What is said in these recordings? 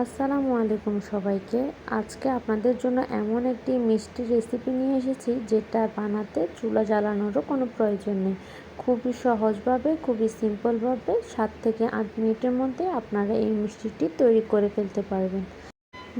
আসসালামু আলাইকুম সবাইকে। আজকে আপনাদের জন্য এমন একটি মিষ্টি রেসিপি নিয়ে এসেছি, যেটা বানাতে চুলা জ্বালানোরও কোনো প্রয়োজন নেই। খুবই সহজভাবে, খুবই সিম্পলভাবে সাত থেকে আট মিনিটের মধ্যে আপনারা এই মিষ্টিটি তৈরি করে ফেলতে পারবেন।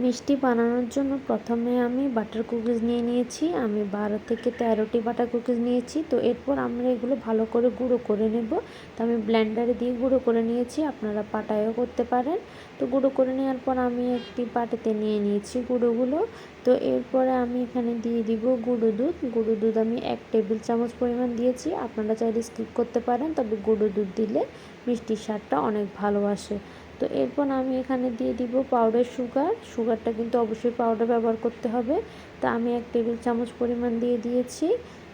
মিষ্টি বানানোর জন্য প্রথমে আমি বাটার কুকিজ নিয়ে নিয়েছি। আমি বারো থেকে তেরোটি বাটার কুকিজ নিয়েছি। তো এরপর আমরা এগুলো ভালো করে গুঁড়ো করে নেব। তো আমি ব্লেন্ডারে দিয়ে গুঁড়ো করে নিয়েছি। আপনারা পাটায়ও করতে পারেন। তো গুঁড়ো করে নেওয়ার পর আমি একটি পাটাতে নিয়ে নিয়েছি গুঁড়োগুলো। তো এরপরে আমি এখানে দিয়ে দিব গুঁড়ো দুধ। গুঁড়ো দুধ আমি এক টেবিল চামচ পরিমাণ দিয়েছি। আপনারা চাইলে স্কিপ করতে পারেন। তবে গুঁড়ো দুধ দিলে মিষ্টির স্বাদটা অনেক ভালো আসে। তো এরপর আমি এখানে দিয়ে দিব পাউডার সুগার সুগারটা কিন্তু অবশ্যই পাউডার ব্যবহার করতে হবে। তা আমি এক টেবিল চামচ পরিমাণ দিয়ে দিয়েছি।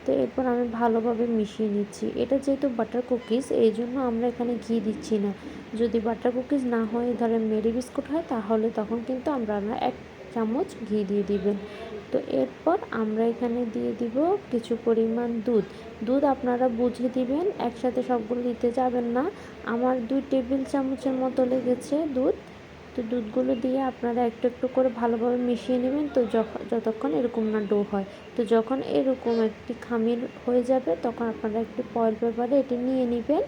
তো এরপর আমি ভালোভাবে মিশিয়ে নিচ্ছি। এটা যেহেতু বাটার কুকিজ এই জন্য আমরা এখানে ঘি দিচ্ছি না। যদি বাটার কুকিজ না হয়, ধরেন মেরি বিস্কুট হয়, তাহলে তখন কিন্তু আমরা এক চামচ ঘি দিয়ে দিবেন। তো এরপর আমরা এখানে দিয়ে দিব কিছু পরিমাণ দুধ। দুধ আপনারা বুঝে দিবেন, একসাথে সবগুলো দিতে যাবেন না। আমার দুই টেবিল চামচের মতো লেগেছে দুধ। তো দুধগুলো দিয়ে আপনারা একটু একটু করে ভালোভাবে মিশিয়ে নেবেন। তো যতক্ষণ এরকম না ডো হয়। তো যখন এরকম একটি খামির হয়ে যাবে, তখন আপনারা একটি পয়েল পেপারে এটি নিয়ে নেবেন।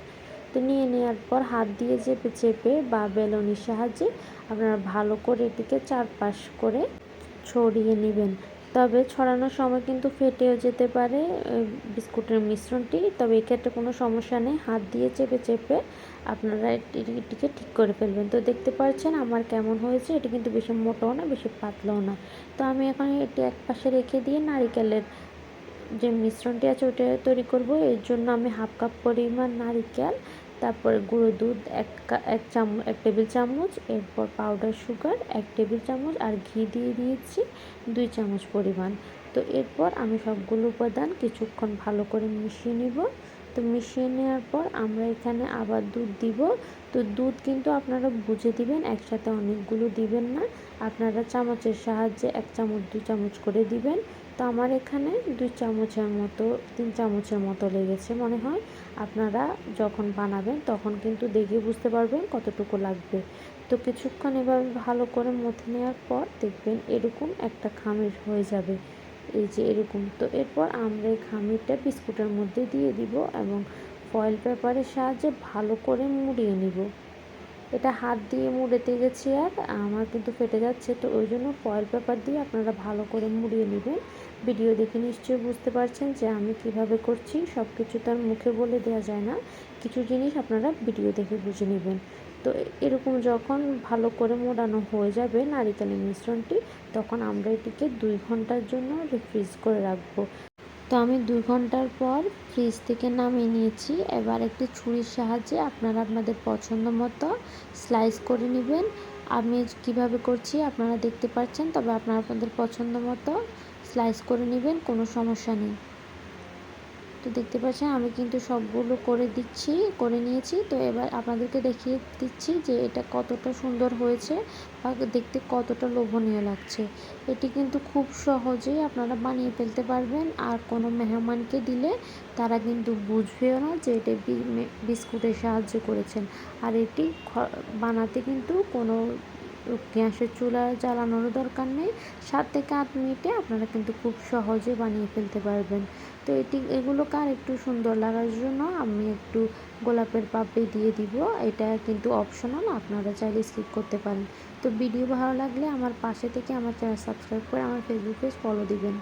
তো নিয়ে নেওয়ার পর হাত দিয়ে চেপে চেপে বা বেলনির সাহায্যে আপনারা ভালো করে এটিকে চারপাশ করে ছড়িয়ে নেবেন। তবে ছড়ানোর সময় কিন্তু ফেটেও যেতে পারে বিস্কুটের মিশ্রণটি। তবে এক্ষেত্রে কোনো সমস্যা নেই, হাত দিয়ে চেপে চেপে আপনারা এটিকে ঠিক করে ফেলবেন। তো দেখতে পাচ্ছেন আমার কেমন হয়েছে, এটি কিন্তু বেশি মোটাও না, বেশি পাতলাও না। তো আমি এখন এটি এক পাশে রেখে দিয়ে নারিকেলের যে মিশ্রণটি আছে ওটা তৈরি করব, এর জন্য আমি হাফ কাপ পরিমাণ নারিকেল, তারপরে গুঁড়ো দুধ, এক এক চামচ, এক টেবিল চামচ, এরপর পাউডার সুগার এক টেবিল চামচ, আর ঘি দিয়ে দিয়েছি দুই চামচ পরিমাণ। তো এরপর আমি সবগুলো উপাদান কিছুক্ষণ ভালো করে মিশিয়ে নিব। তো মিশিয়ে নেওয়ার পর আমরা এখানে আবার দুধ দিব। তো দুধ কিন্তু আপনারা বুঝে দিবেন, একসাথে অনেকগুলো দিবেন না। আপনারা চামচের সাহায্যে এক চামচ দু চামচ করে দিবেন। তো আমার এখানে দুই চামচের মতো, তিন চামচের মতো লেগেছে মনে হয়। আপনারা যখন বানাবেন তখন কিন্তু দেখে বুঝতে পারবেন কতটুকু লাগবে। তো কিছুক্ষণ এভাবে ভালো করে মথে নেওয়ার পর দেখবেন এরকম একটা খামির হয়ে যাবে। এই যে এরকম। তো এরপর আমরা এই খামিরটা বিস্কুটের মধ্যে দিয়ে দিব এবং ফয়েল পেপারের সাহায্যে ভালো করে মুড়িয়ে নিব। এটা হাত দিয়ে মুড়েতে গেছি আর আমার কিন্তু ফেটে যাচ্ছে, তো ওই জন্য ফয়েল পেপার দিয়ে আপনারা ভালো করে মুড়িয়ে নেবেন। ভিডিও দেখে নিশ্চয়ই বুঝতে পারছেন যে আমি কীভাবে করছি সব কিছু তার মুখে বলে দেওয়া যায় না। কিছু জিনিস আপনারা ভিডিও দেখে বুঝে নেবেন। তো এরকম যখন ভালো করে মোড়ানো হয়ে যাবে নারিকেলের মিশ্রণটি, তখন আমরা এটিকে দুই ঘণ্টার জন্য রিফ্রিজ করে রাখব। তো আমি দু ঘণ্টার পর ফ্রিজ থেকে নামিয়ে নিয়েছি। এবার একটি ছুরির সাহায্যে আপনারা আপনাদের পছন্দ মতো স্লাইস করে নেবেন। আমি কীভাবে করছি আপনারা দেখতে পাচ্ছেন, তবে আপনারা আপনাদের পছন্দ মতো স্লাইস করে নেবেন, কোনো সমস্যা নেই। তো দেখতে পাচ্ছেন, আমি কিন্তু সবগুলো করে দিচ্ছি, করে নিয়েছি। তো এবার আপনাদেরকে দেখিয়ে দিচ্ছি যে এটা কতটা সুন্দর হয়েছে বা দেখতে কতটা লোভনীয় লাগছে। এটি কিন্তু খুব সহজেই আপনারা বানিয়ে ফেলতে পারবেন। আর কোনো মেহমানকে দিলে তারা কিন্তু বুঝবেও না যে এটা বিস্কুটের সাহায্য করেছেন। আর এটি বানাতে কিন্তু কোনো গ্যাসের চুলা জ্বালানোর দরকার নেই। সাত থেকে আট মিনিটে আপনারা কিন্তু খুব সহজে বানিয়ে ফেলতে পারবেন। তো এটি, এগুলোকে আর একটু সুন্দর লাগার জন্য আমি একটু গোলাপের পাপড়ি দিয়ে দিব। এটা কিন্তু অপশনাল আপনারা চাইলে স্কিপ করতে পারেন। তো ভিডিও ভালো লাগলে আমার পাশে থেকে আমার চ্যানেল সাবস্ক্রাইব করে আমার ফেসবুক পেজ ফলো দিবেন।